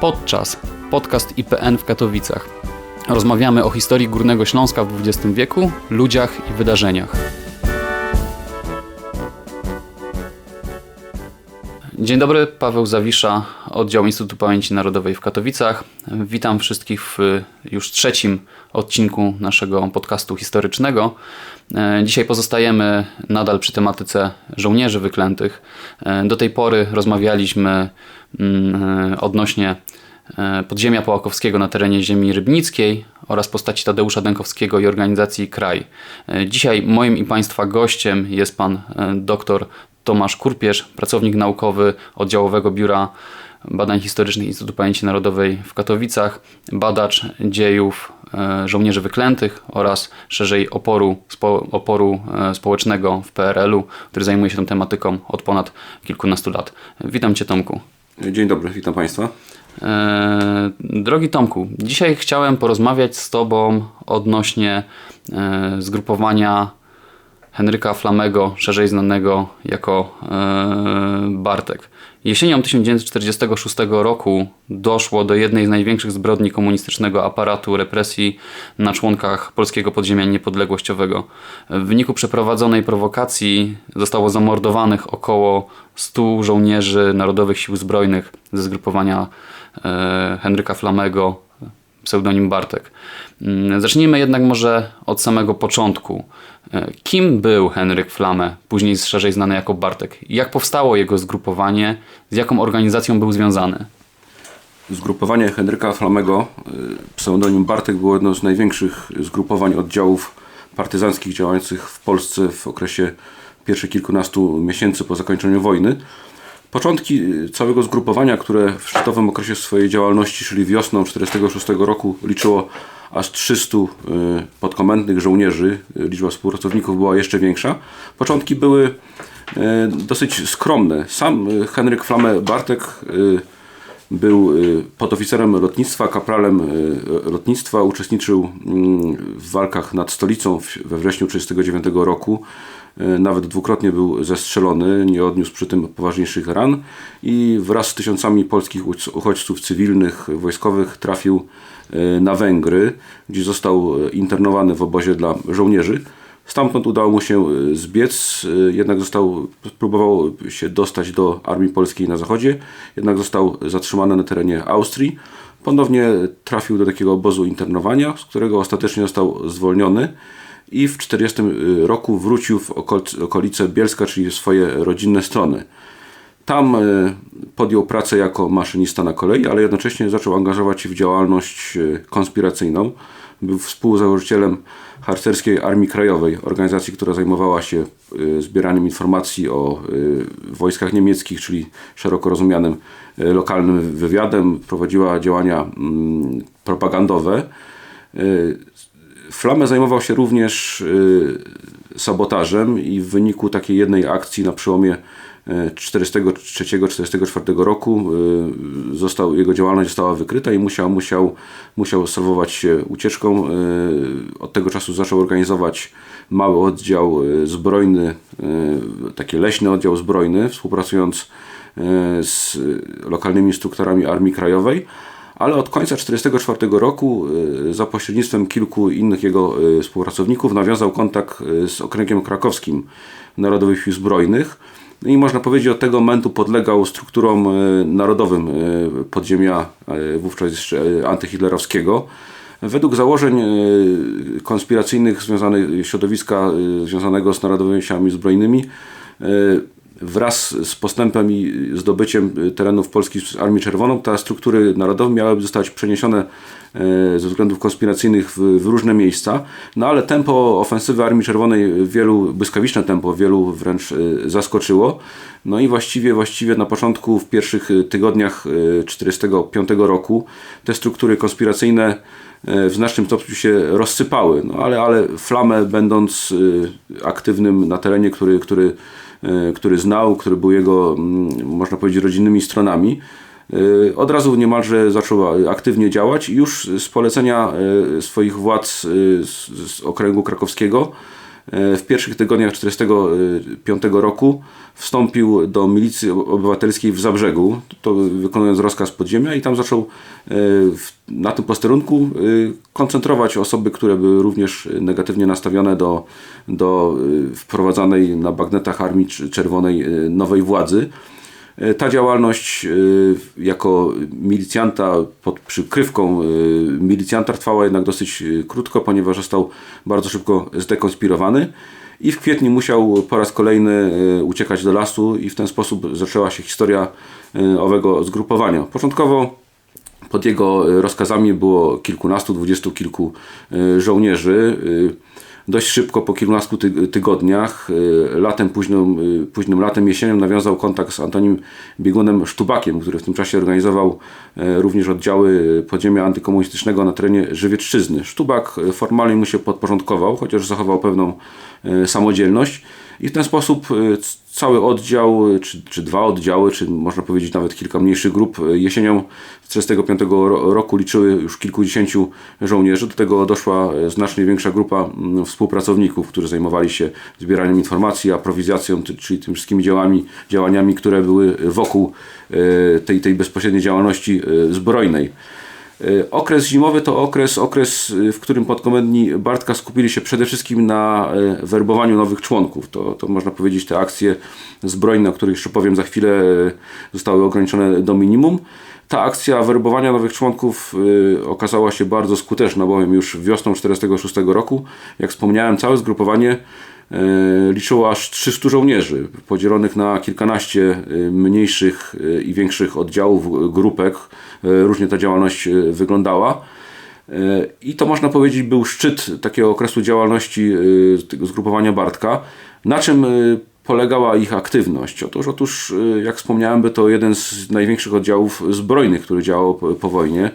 Podczas podcast IPN w Katowicach. Rozmawiamy o historii Górnego Śląska w XX wieku, ludziach i wydarzeniach. Dzień dobry, Paweł Zawisza, oddział Instytutu Pamięci Narodowej w Katowicach. Witam wszystkich w już trzecim odcinku naszego podcastu historycznego. E, Dzisiaj pozostajemy nadal przy tematyce żołnierzy wyklętych. E, Do tej pory rozmawialiśmy mm, e, odnośnie podziemia Połakowskiego na terenie ziemi rybnickiej oraz postaci Tadeusza Dękowskiego i organizacji Kraj. Dzisiaj moim i Państwa gościem jest pan dr Tomasz Kurpierz, pracownik naukowy Oddziałowego Biura Badań Historycznych Instytutu Pamięci Narodowej w Katowicach, badacz dziejów e, żołnierzy wyklętych oraz szerzej oporu, spo, oporu e, społecznego w PRL-u, który zajmuje się tą tematyką od ponad kilkunastu lat. Witam Cię Tomku. Dzień dobry, witam Państwa. E, Drogi Tomku, dzisiaj chciałem porozmawiać z Tobą odnośnie zgrupowania Henryka Flamego, szerzej znanego jako e, Bartek. Jesienią 1946 roku doszło do jednej z największych zbrodni komunistycznego aparatu represji na członkach polskiego podziemia niepodległościowego. W wyniku przeprowadzonej prowokacji zostało zamordowanych około 100 żołnierzy Narodowych Sił Zbrojnych ze zgrupowania e, Henryka Flamego, pseudonim Bartek. Mm, Zacznijmy jednak może od samego początku. E, Kim był Henryk Flame, później szerzej znany jako Bartek? Jak powstało jego zgrupowanie? Z jaką organizacją był związany? Zgrupowanie Henryka Flamego, y, pseudonim Bartek, było jedno z największych zgrupowań oddziałów partyzanckich działających w Polsce w okresie pierwszych kilkunastu miesięcy po zakończeniu wojny. Początki y, całego zgrupowania, które w szczytowym okresie swojej działalności, czyli wiosną 1946 roku, liczyło aż 300 y, podkomendnych żołnierzy, y, liczba współpracowników była jeszcze większa. Początki były dosyć skromne. Sam Henryk Flame Bartek był podoficerem lotnictwa, kapralem lotnictwa, uczestniczył mm, w walkach nad stolicą we wrześniu 1939 roku. Y, Nawet dwukrotnie był zestrzelony, nie odniósł przy tym poważniejszych ran i wraz z tysiącami polskich uch- uchodźców cywilnych, wojskowych trafił y, na Węgry, gdzie został y, internowany w obozie dla żołnierzy. Stamtąd udało mu się zbiec, jednak został, próbował się dostać do armii polskiej na zachodzie, jednak został zatrzymany na terenie Austrii. Ponownie trafił do takiego obozu internowania, z którego ostatecznie został zwolniony i w 1940 roku wrócił w okol- okolice Bielska, czyli swoje rodzinne strony. Tam e, podjął pracę jako maszynista na kolei, ale jednocześnie zaczął angażować się w działalność e, konspiracyjną. Był współzałożycielem Harcerskiej Armii Krajowej, organizacji, która zajmowała się zbieraniem informacji o wojskach niemieckich, czyli szeroko rozumianym lokalnym wywiadem. Prowadziła działania mm, propagandowe. E, Flamę zajmował się również y, sabotażem i w wyniku takiej jednej akcji na przełomie 43-44 roku y, został, jego działalność została wykryta i musiał, musiał, musiał salwować się ucieczką. Y, Od tego czasu zaczął organizować mały oddział y, zbrojny, taki leśny oddział zbrojny, współpracując z lokalnymi strukturami Armii Krajowej ale od końca 1944 roku y, za pośrednictwem kilku innych jego y, współpracowników nawiązał kontakt y, z okręgiem krakowskim Narodowych Sił Zbrojnych No i można powiedzieć od tego momentu podlegał strukturom narodowym podziemia wówczas jeszcze antyhitlerowskiego. Według założeń konspiracyjnych związanych środowiska związanego z Narodowymi Siłami Zbrojnymi wraz z postępem i zdobyciem terenów Polski z Armią Czerwoną, te struktury narodowe miałyby zostać przeniesione e, ze względów konspiracyjnych w, w różne miejsca. No ale tempo ofensywy Armii Czerwonej wielu, błyskawiczne tempo wielu wręcz e, zaskoczyło. No i właściwie, właściwie na początku, w pierwszych e, tygodniach 1945 roku te struktury konspiracyjne w znacznym stopniu się rozsypały. No ale, ale Flamę będąc aktywnym na terenie, który, który który znał, który był jego, mm, można powiedzieć, rodzinnymi stronami, e, od razu niemalże zaczął aktywnie działać. Już z polecenia e, swoich władz z, okręgu krakowskiego W pierwszych tygodniach 1945 roku wstąpił do milicji obywatelskiej w Zabrzegu, to wykonując rozkaz podziemia i tam zaczął e, na tym posterunku e, koncentrować osoby, które były również negatywnie nastawione do, do e, wprowadzanej na bagnetach Armii Cz- Czerwonej e, nowej władzy. E, Ta działalność e, jako milicjanta pod przykrywką e, milicjanta trwała jednak dosyć krótko, ponieważ został bardzo szybko zdekonspirowany i w kwietniu musiał po raz kolejny uciekać do lasu i w ten sposób zaczęła się historia owego zgrupowania. Początkowo pod jego rozkazami było kilkunastu, dwudziestu kilku żołnierzy. Dość szybko, po kilkunastu ty- tygodniach, e, latem, późnym, późnym latem, jesienią nawiązał kontakt z Antonim Biegunem Sztubakiem, który w tym czasie organizował e, również oddziały podziemia antykomunistycznego na terenie Żywiecczyzny. Sztubak e, formalnie mu się podporządkował, chociaż zachował pewną e, samodzielność i w ten sposób c- cały oddział, e, czy, czy dwa oddziały, czy można powiedzieć nawet kilka mniejszych grup e, jesienią 1945 ro- roku liczyły już kilkudziesięciu żołnierzy. Do tego doszła znacznie większa grupa mm, współpracowników, którzy zajmowali się zbieraniem informacji, aprowizacją, ty- czyli tymi wszystkimi działami, działaniami, które były wokół tej, tej bezpośredniej działalności zbrojnej. E, Okres zimowy to okres, okres, e, w którym podkomendni Bartka skupili się przede wszystkim na e, werbowaniu nowych członków. To, to można powiedzieć, te akcje zbrojne, o których jeszcze powiem za chwilę, zostały ograniczone do minimum. Ta akcja werbowania nowych członków okazała się bardzo skuteczna, bowiem już wiosną 1946 roku, jak wspomniałem, całe zgrupowanie liczyło aż 300 żołnierzy, podzielonych na kilkanaście e, mniejszych e, i większych oddziałów, e, grupek. E, Różnie ta działalność e, wyglądała. E, I to można powiedzieć był szczyt takiego okresu działalności e, zgrupowania Bartka. Na czym e, polegała ich aktywność? Otóż, otóż e, jak wspomniałem, był to jeden z największych oddziałów zbrojnych, który działał po wojnie.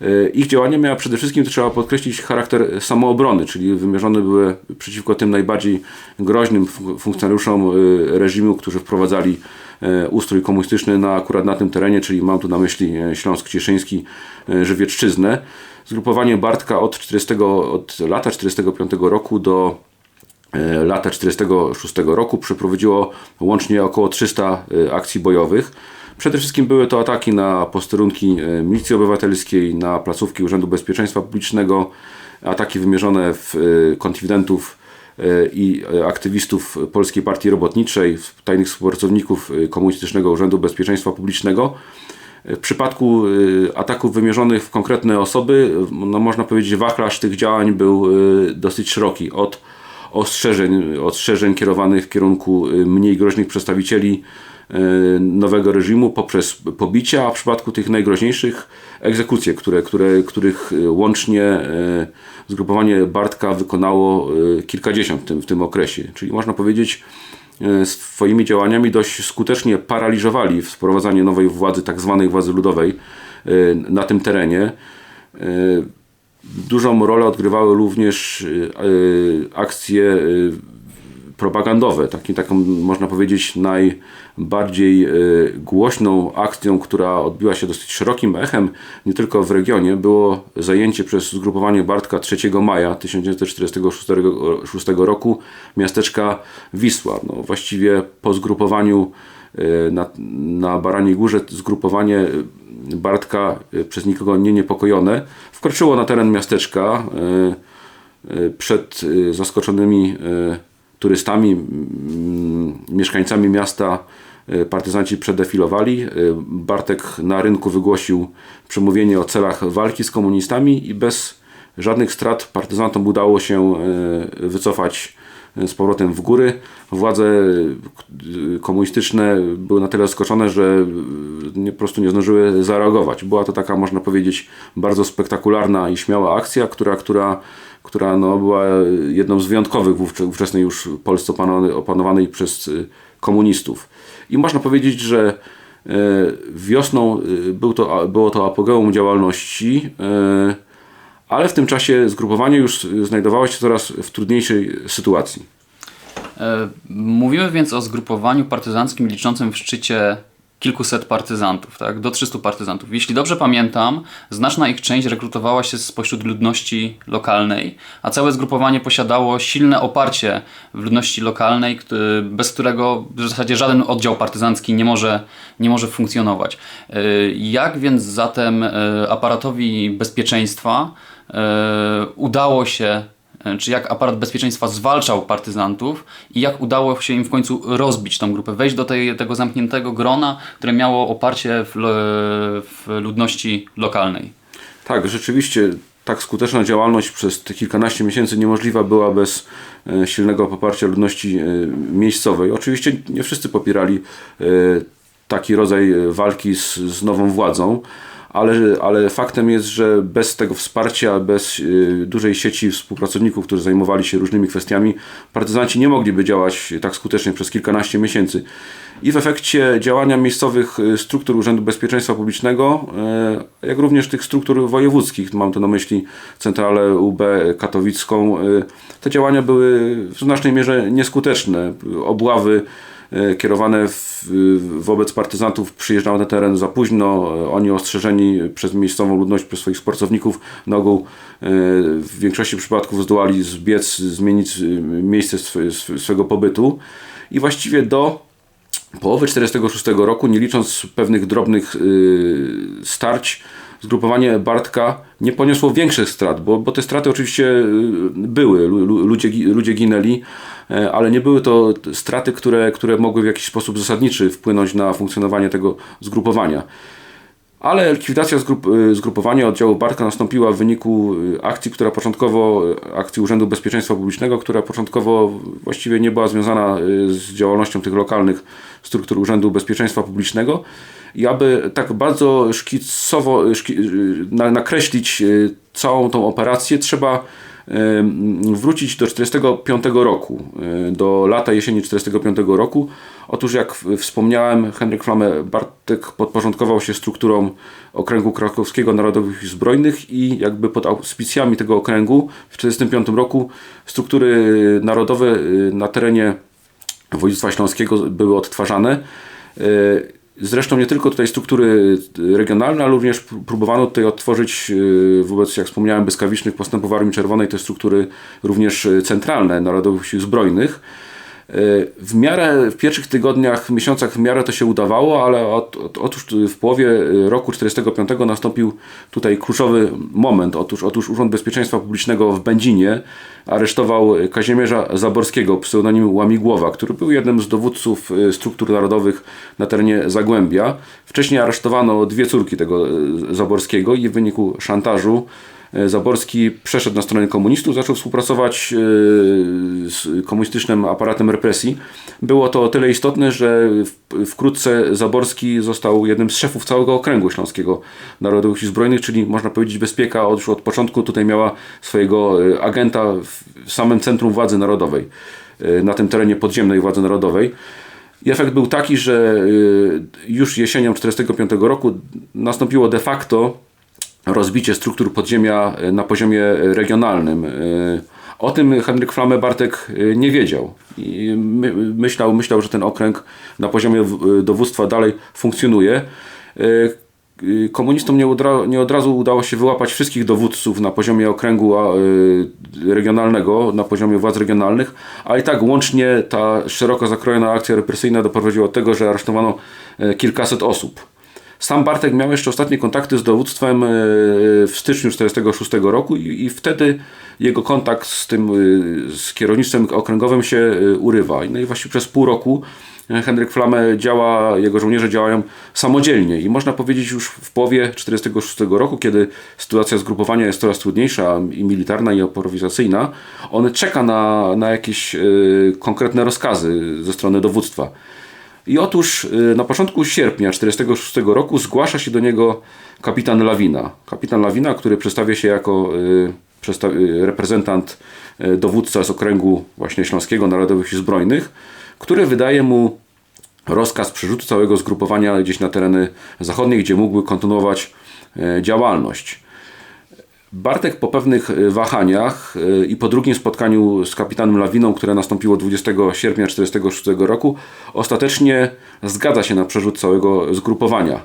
E, Ich działanie miało przede wszystkim, to trzeba podkreślić, charakter samoobrony, czyli wymierzone były przeciwko tym najbardziej groźnym fun- funkcjonariuszom e, reżimu, którzy wprowadzali e, ustrój komunistyczny na, akurat na tym terenie, czyli mam tu na myśli Śląsk Cieszyński, Żywiecczyznę. Zgrupowanie Bartka od, 40, od lata 45 roku do lata 46 roku przeprowadziło łącznie około 300 e, akcji bojowych. Przede wszystkim były to ataki na posterunki e, Milicji Obywatelskiej, na placówki Urzędu Bezpieczeństwa Publicznego, ataki wymierzone w e, konfidentów e, i aktywistów Polskiej Partii Robotniczej, tajnych współpracowników Komunistycznego Urzędu Bezpieczeństwa Publicznego. W przypadku ataków wymierzonych w konkretne osoby, no można powiedzieć, wachlarz tych działań był dosyć szeroki. Od ostrzeżeń, ostrzeżeń kierowanych w kierunku mniej groźnych przedstawicieli nowego reżimu poprzez pobicia, a w przypadku tych najgroźniejszych egzekucje, które, które, których y, łącznie y, zgrupowanie Bartka wykonało kilkadziesiąt w tym, w tym okresie. Czyli można powiedzieć, e, swoimi działaniami dość skutecznie paraliżowali wprowadzanie nowej władzy, tak zwanej władzy ludowej e, na tym terenie. E, Dużą rolę odgrywały również e, e, akcje e, propagandowe. Takim, taką, można powiedzieć, najbardziej e, głośną akcją, która odbiła się dosyć szerokim echem, nie tylko w regionie, było zajęcie przez zgrupowanie Bartka 3 maja 1946 roku miasteczka Wisła. No, właściwie po zgrupowaniu e, na, na Baraniej Górze zgrupowanie e, Bartka e, przez nikogo nie niepokojone wkroczyło na teren miasteczka e, e, przed e, zaskoczonymi e, turystami, mm, mieszkańcami miasta e, partyzanci przedefilowali. E, Bartek na rynku wygłosił przemówienie o celach walki z komunistami i bez żadnych strat partyzantom udało się e, wycofać z powrotem w góry. Władze komunistyczne były na tyle zaskoczone, że nie, po prostu nie zdążyły zareagować. Była to taka, można powiedzieć, bardzo spektakularna i śmiała akcja, która, która, która no, była jedną z wyjątkowych ówczesnej już Polsce opanowanej, przez e, komunistów. I można powiedzieć, że e, wiosną e, był to, było to apogeum działalności, e, ale w tym czasie zgrupowanie już znajdowało się coraz w trudniejszej sytuacji. E, Mówimy więc o zgrupowaniu partyzanckim liczącym w szczycie kilkuset partyzantów, tak? do 300 partyzantów. Jeśli dobrze pamiętam, znaczna ich część rekrutowała się spośród ludności lokalnej, a całe zgrupowanie posiadało silne oparcie w ludności lokalnej, bez którego w zasadzie żaden oddział partyzancki nie może, nie może funkcjonować. Y, Jak więc zatem y, aparatowi bezpieczeństwa y, udało się czy jak aparat bezpieczeństwa zwalczał partyzantów i jak udało się im w końcu rozbić tą grupę, wejść do tej, tego zamkniętego grona, które miało oparcie w, w ludności lokalnej. Tak, rzeczywiście tak skuteczna działalność przez te kilkanaście miesięcy niemożliwa była bez e, silnego poparcia ludności e, miejscowej. Oczywiście nie wszyscy popierali e, taki rodzaj e, walki z, z nową władzą, ale, ale faktem jest, że bez tego wsparcia, bez e, dużej sieci współpracowników, którzy zajmowali się różnymi kwestiami, partyzanci nie mogliby działać tak skutecznie przez kilkanaście miesięcy. I w efekcie działania miejscowych e, struktur Urzędu Bezpieczeństwa Publicznego, e, jak również tych struktur wojewódzkich, mam tu na myśli centralę UB katowicką, te działania były w znacznej mierze nieskuteczne. Obławy kierowane w, wobec partyzantów przyjeżdżały na teren za późno. E, Oni ostrzeżeni przez miejscową ludność, przez swoich sportowników na ogół e, w większości przypadków zdołali zbiec, zmienić e, miejsce swego pobytu i właściwie do połowy 1946 roku, nie licząc pewnych drobnych starć, zgrupowanie Bartka nie poniosło większych strat, bo, bo te straty oczywiście były, lu- lu- ludzie, ludzie ginęli, e, ale nie były to straty, które, które mogły w jakiś sposób zasadniczy wpłynąć na funkcjonowanie tego zgrupowania. Ale likwidacja zgrup, y, zgrupowania oddziału Bartka nastąpiła w wyniku y, akcji, która początkowo, akcji Urzędu Bezpieczeństwa Publicznego, która początkowo właściwie nie była związana z działalnością tych lokalnych struktur Urzędu Bezpieczeństwa Publicznego. I aby tak bardzo szkicowo szki, na, nakreślić całą tą operację, trzeba wrócić do 1945 roku, y, do lata jesieni 1945 roku. Otóż jak wspomniałem, Henryk Flamme Bartek podporządkował się strukturom Okręgu Krakowskiego Narodowych Zbrojnych i jakby pod auspicjami tego okręgu w 1945 roku struktury narodowe y, na terenie województwa śląskiego były odtwarzane. Zresztą nie tylko tutaj struktury regionalne, ale również pró- próbowano tutaj odtworzyć y, wobec, jak wspomniałem, błyskawicznych postępów Armii Czerwonej te struktury również y, centralne Narodowych Sił Zbrojnych. W miarę w pierwszych tygodniach, miesiącach w miarę to się udawało, ale od, od, otóż w połowie y, roku 1945 nastąpił tutaj kluczowy moment. Otóż, otóż Urząd Bezpieczeństwa Publicznego w Będzinie aresztował Kazimierza Zaborskiego, pseudonim Łamigłowa, który był jednym z dowódców y, struktur narodowych na terenie Zagłębia. Wcześniej aresztowano dwie córki tego y, Zaborskiego i w wyniku szantażu Zaborski przeszedł na stronę komunistów, zaczął współpracować y, z komunistycznym aparatem represji. Było to o tyle istotne, że wkrótce Zaborski został jednym z szefów całego okręgu śląskiego Narodowych Sił Zbrojnych, czyli można powiedzieć bezpieka już od początku tutaj miała swojego y, agenta w samym centrum władzy narodowej, na tym terenie podziemnej władzy narodowej. I efekt był taki, że już jesienią 1945 roku nastąpiło de facto rozbicie struktur podziemia y, na poziomie regionalnym. Y, O tym Henryk Flamme Bartek nie wiedział i my, myślał, myślał, że ten okręg na poziomie dowództwa dalej funkcjonuje. Komunistom nie, nie od razu udało się wyłapać wszystkich dowódców na poziomie okręgu regionalnego, na poziomie władz regionalnych, ale i tak łącznie ta szeroko zakrojona akcja represyjna doprowadziła do tego, że aresztowano kilkaset osób. Sam Bartek miał jeszcze ostatnie kontakty z dowództwem e, w styczniu 1946 roku i, i wtedy jego kontakt z tym, e, z kierownictwem okręgowym się e, urywa. No i właściwie przez pół roku e, Henryk Flamme działa, jego żołnierze działają samodzielnie i można powiedzieć już w połowie 1946 roku, kiedy sytuacja zgrupowania jest coraz trudniejsza i militarna i improwizacyjna, on czeka na, na jakieś e, konkretne rozkazy ze strony dowództwa. I otóż y, na początku sierpnia 1946 roku zgłasza się do niego kapitan Lawina. Kapitan Lawina, który przedstawia się jako y, y, reprezentant dowódca z okręgu właśnie Śląskiego Narodowych Sił Zbrojnych, który wydaje mu rozkaz przerzutu całego zgrupowania gdzieś na tereny zachodnie, gdzie mógłby kontynuować działalność. Bartek po pewnych e, wahaniach e, i po drugim spotkaniu z kapitanem Lawiną, które nastąpiło 20 sierpnia 1946 roku, ostatecznie zgadza się na przerzut całego zgrupowania.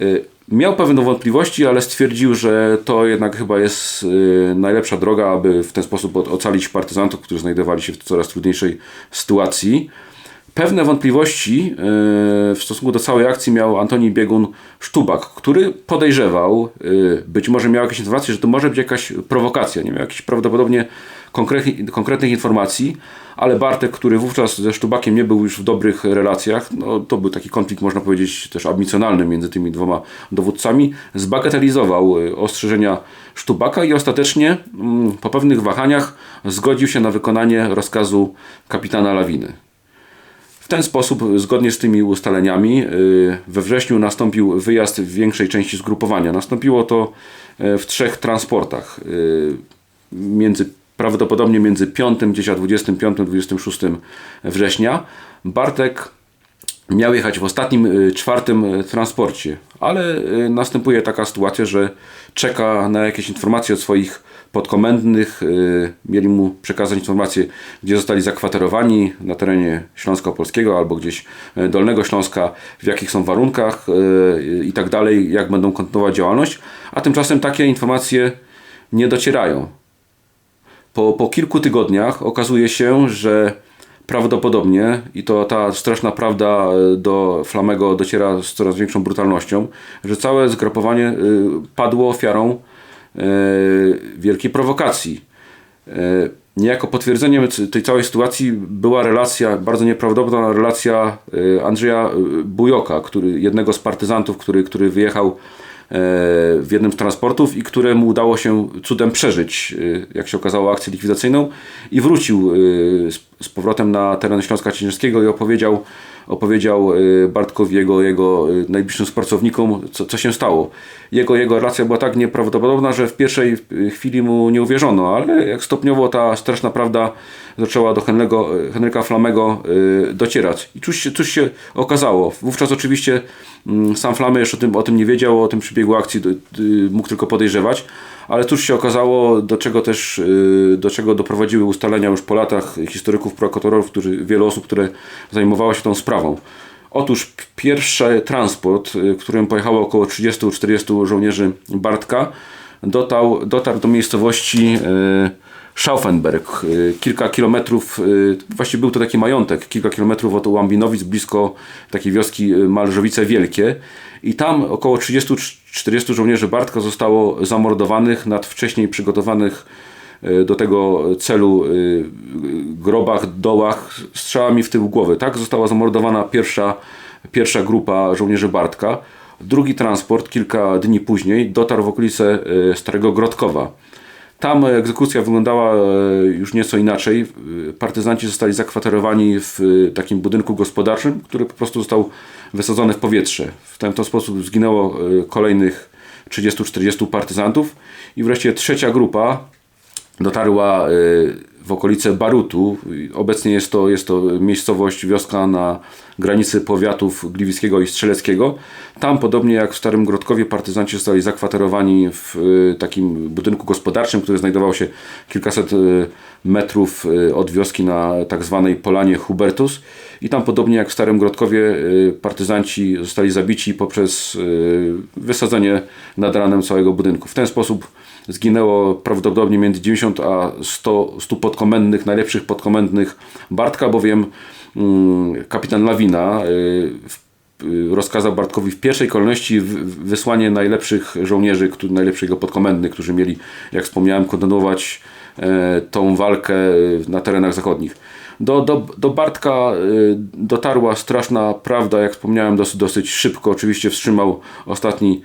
E, Miał pewne wątpliwości, ale stwierdził, że to jednak chyba jest najlepsza droga, aby w ten sposób ocalić partyzantów, którzy znajdowali się w coraz trudniejszej sytuacji. Pewne wątpliwości e, w stosunku do całej akcji miał Antoni Biegun Sztubak, który podejrzewał, e, być może miał jakieś informacje, że to może być jakaś prowokacja, nie miał jakichś prawdopodobnie konkretnych, informacji, ale Bartek, który wówczas ze Sztubakiem nie był już w dobrych relacjach, no, to był taki konflikt, można powiedzieć, też ambicjonalny między tymi dwoma dowódcami, zbagatelizował e, ostrzeżenia Sztubaka i ostatecznie mm, po pewnych wahaniach zgodził się na wykonanie rozkazu kapitana Lawiny. Ten sposób, zgodnie z tymi ustaleniami, yy, we wrześniu nastąpił wyjazd większej części zgrupowania. Nastąpiło to yy, w trzech transportach. yy, Między, prawdopodobnie między 5, gdzieś a 25-26 września. Bartek miał jechać w ostatnim, y, czwartym y, transporcie, ale y, następuje taka sytuacja, że czeka na jakieś informacje od swoich podkomendnych. y, Mieli mu przekazać informacje, gdzie zostali zakwaterowani na terenie Śląska Polskiego albo gdzieś y, Dolnego Śląska, w jakich są warunkach y, i tak dalej, jak będą kontynuować działalność, a tymczasem takie informacje nie docierają. Po, po kilku tygodniach okazuje się, że prawdopodobnie, i to ta straszna prawda e, do Flamego dociera z coraz większą brutalnością, że całe zgrupowanie e, padło ofiarą e, wielkiej prowokacji. E, Niejako potwierdzeniem tej całej sytuacji była relacja, bardzo nieprawdopodobna relacja e, Andrzeja e, Bujoka, który, jednego z partyzantów, który, który wyjechał e, w jednym z transportów i któremu udało się cudem przeżyć, e, jak się okazało, akcję likwidacyjną i wrócił e, z, z powrotem na teren Śląska Ciężarskiego i opowiedział, opowiedział e, Bartkowi, jego, jego e, najbliższym współpracownikom, co, co się stało. Jego, jego relacja była tak nieprawdopodobna, że w pierwszej e, chwili mu nie uwierzono, ale jak stopniowo ta straszna prawda zaczęła do Henry'ego, Henryka Flamego docierać. I cóż cóż się okazało? Wówczas oczywiście mm, sam Flamy jeszcze o tym, o tym nie wiedział, o tym przebiegu akcji y, mógł tylko podejrzewać, ale cóż się okazało, do czego też y, do czego doprowadziły ustalenia już po latach historyków, prokuratorów, którzy, wielu osób, które zajmowało się tą sprawą. Otóż pierwszy transport, y, którym pojechało około 30-40 żołnierzy Bartka, dotarł, dotarł do miejscowości y, Schaufenberg, y, kilka kilometrów, y, właściwie był to taki majątek, kilka kilometrów od Łambinowic, blisko takiej wioski y, Malżowice Wielkie. I tam około 30-40 żołnierzy Bartka zostało zamordowanych nad wcześniej przygotowanych do tego celu grobach, dołach strzałami w tył głowy. Tak została zamordowana pierwsza, pierwsza grupa żołnierzy Bartka. Drugi transport kilka dni później dotarł w okolice Starego Grodkowa. Tam egzekucja wyglądała e, już nieco inaczej. E, Partyzanci zostali zakwaterowani w e, takim budynku gospodarczym, który po prostu został wysadzony w powietrze. W ten sposób zginęło kolejnych 30-40 partyzantów i wreszcie trzecia grupa dotarła w okolice Barutu. Obecnie jest to, jest to miejscowość, wioska na granicy powiatów gliwickiego i strzeleckiego. Tam, podobnie jak w Starym Grodkowie, partyzanci zostali zakwaterowani w e, takim budynku gospodarczym, który znajdował się kilkaset e, metrów e, od wioski na tak zwanej Polanie Hubertus. I tam, podobnie jak w Starym Grodkowie, e, partyzanci zostali zabici poprzez e, wysadzenie nad ranem całego budynku. W ten sposób zginęło prawdopodobnie między 90 a 100, 100 podkomendnych, najlepszych podkomendnych Bartka, bowiem mm, kapitan Lawina y, y, rozkazał Bartkowi w pierwszej kolejności wysłanie najlepszych żołnierzy, jego podkomendnych, którzy mieli, jak wspomniałem, kontynuować e, tą walkę na terenach zachodnich. Do, do, do Bartka y, dotarła straszna prawda, jak wspomniałem, dosyć, dosyć szybko. Oczywiście wstrzymał ostatni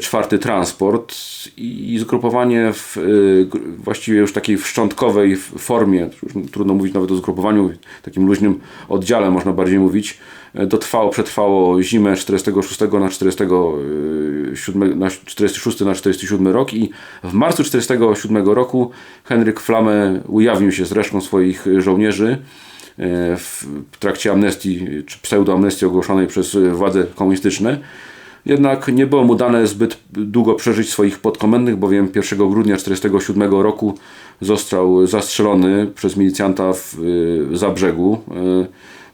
czwarty transport i, zgrupowanie w y, właściwie już takiej w szczątkowej f- formie, trudno mówić nawet o zgrupowaniu, takim luźnym oddziale można bardziej mówić, y, dotrwało, przetrwało zimę 46 na 47, na 46 na 47 rok i w marcu 47 roku Henryk Flamme ujawnił się z resztą swoich żołnierzy e, w trakcie amnestii, czy pseudoamnestii ogłoszonej przez władze komunistyczne. Jednak nie było mu dane zbyt długo przeżyć swoich podkomendnych, bowiem 1 grudnia 1947 roku został zastrzelony przez milicjanta w y, Zabrzegu. Y,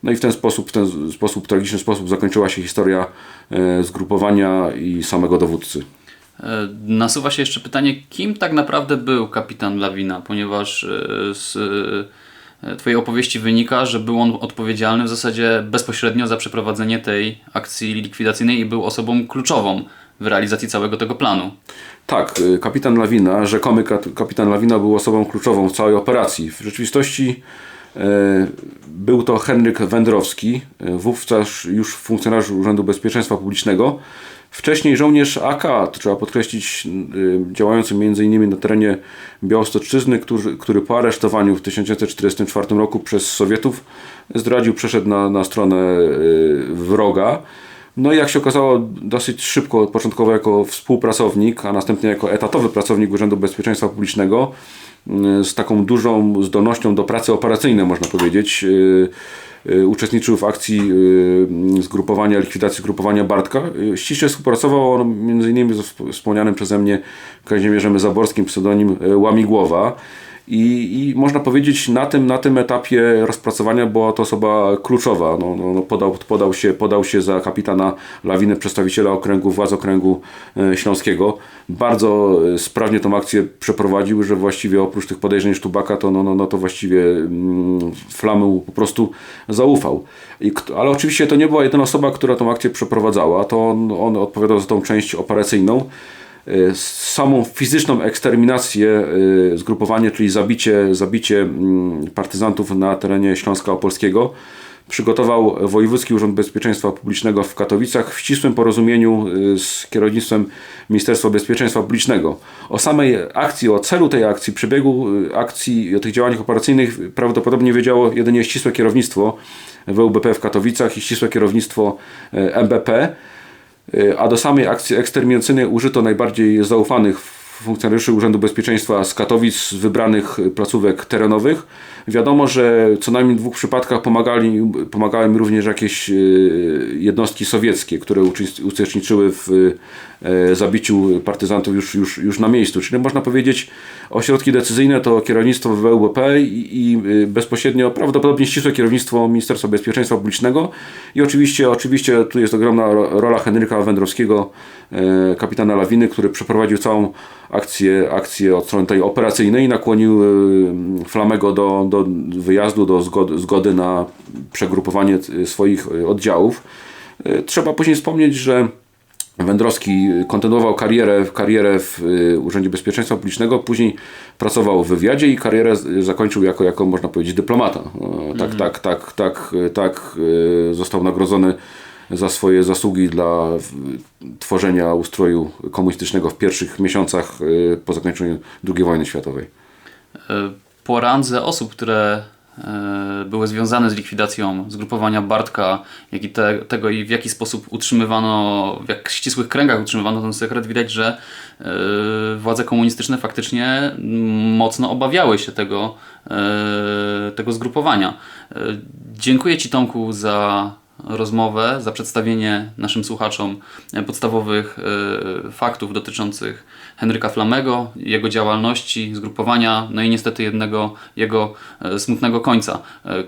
No i w ten sposób, w ten sposób, tragiczny sposób zakończyła się historia y, zgrupowania i samego dowódcy. E, Nasuwa się jeszcze pytanie, kim tak naprawdę był kapitan Lawina, ponieważ e, z Twojej opowieści wynika, że był on odpowiedzialny w zasadzie bezpośrednio za przeprowadzenie tej akcji likwidacyjnej i był osobą kluczową w realizacji całego tego planu. Tak, y, kapitan Lawina, rzekomy kapitan Lawina był osobą kluczową w całej operacji. W rzeczywistości e, był to Henryk Wędrowski, e, wówczas już funkcjonariusz Urzędu Bezpieczeństwa Publicznego. Wcześniej żołnierz AK, trzeba podkreślić, y, działający m.in. na terenie Białostoczyzny, który, który po aresztowaniu w 1944 roku przez Sowietów zdradził, przeszedł na, na stronę wroga. No i jak się okazało, dosyć szybko, początkowo jako współpracownik, a następnie jako etatowy pracownik Urzędu Bezpieczeństwa Publicznego, y, z taką dużą zdolnością do pracy operacyjnej, można powiedzieć. y, y, Uczestniczył w akcji zgrupowania, likwidacji zgrupowania Bartka. Ściśle współpracował on m.in. ze wsp- wspomnianym przeze mnie Kazimierzem Zaborskim, pseudonim Łamigłowa. I, I można powiedzieć, na tym, na tym etapie rozpracowania była to osoba kluczowa. No, no, no podał, podał, się, podał się za kapitana lawiny przedstawiciela okręgu, władz okręgu e, śląskiego. Bardzo e, sprawnie tą akcję przeprowadził, że właściwie oprócz tych podejrzeń Sztubaka, to, no, no, no, to właściwie mm, po prostu zaufał. I, ale oczywiście to nie była jedyna osoba, która tą akcję przeprowadzała. To on, on odpowiadał za tą część operacyjną samą fizyczną eksterminację, y, zgrupowanie, czyli zabicie, zabicie mm, partyzantów na terenie Śląska Opolskiego przygotował Wojewódzki Urząd Bezpieczeństwa Publicznego w Katowicach w ścisłym porozumieniu y, z kierownictwem Ministerstwa Bezpieczeństwa Publicznego. O samej akcji, o celu tej akcji, przebiegu y, akcji, i o tych działaniach operacyjnych prawdopodobnie wiedziało jedynie ścisłe kierownictwo WBP w Katowicach i ścisłe kierownictwo y, MBP. Y, A do samej akcji eksterminacyjnej użyto najbardziej zaufanych funkcjonariuszy Urzędu Bezpieczeństwa z Katowic, z wybranych placówek terenowych. Wiadomo, że co najmniej w dwóch przypadkach pomagali, pomagały mi również jakieś y, jednostki sowieckie, które uczest- uczestniczyły w y, e, zabiciu partyzantów już, już, już na miejscu. Czyli można powiedzieć, ośrodki decyzyjne to kierownictwo WBP i, i y, bezpośrednio prawdopodobnie ścisłe kierownictwo Ministerstwa Bezpieczeństwa Publicznego i oczywiście, oczywiście tu jest ogromna ro- rola Henryka Wędrowskiego, e, kapitana Lawiny, który przeprowadził całą akcję, akcję od strony tej operacyjnej nakłonił y, Flamego do, do wyjazdu, do zgody, zgody na przegrupowanie y, swoich oddziałów. Trzeba później wspomnieć, że Wędrowski kontynuował karierę, karierę w y, Urzędzie Bezpieczeństwa Publicznego, później pracował w wywiadzie i karierę zakończył jako, jako można powiedzieć, dyplomata. Tak, tak, tak, tak, y, tak y, został nagrodzony za swoje zasługi dla tworzenia ustroju komunistycznego w pierwszych miesiącach y, po zakończeniu II wojny światowej. Po randze osób, które były związane z likwidacją zgrupowania Bartka, jak i te, tego i w jaki sposób utrzymywano, w jak ścisłych kręgach utrzymywano ten sekret, widać, że e, władze komunistyczne faktycznie mocno obawiały się tego, e, tego zgrupowania. E, Dziękuję Ci Tomku za rozmowę, za przedstawienie naszym słuchaczom e, podstawowych e, faktów dotyczących Henryka Flamego, jego działalności, zgrupowania, no i niestety jednego jego e, smutnego końca.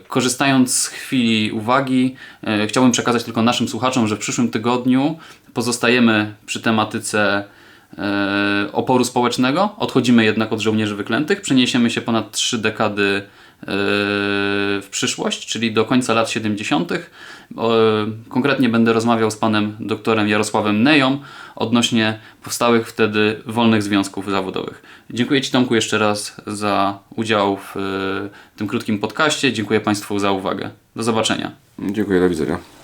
Korzystając z chwili uwagi, chciałbym przekazać tylko naszym słuchaczom, że w przyszłym tygodniu pozostajemy przy tematyce oporu społecznego, odchodzimy jednak od żołnierzy wyklętych, przeniesiemy się ponad trzy dekady w przyszłość, czyli do końca lat 70. O, Konkretnie będę rozmawiał z panem doktorem Jarosławem Neją odnośnie powstałych wtedy wolnych związków zawodowych. Dziękuję Ci Tomku jeszcze raz za udział w e, tym krótkim podcaście. Dziękuję Państwu za uwagę. Do zobaczenia. Dziękuję, do widzenia.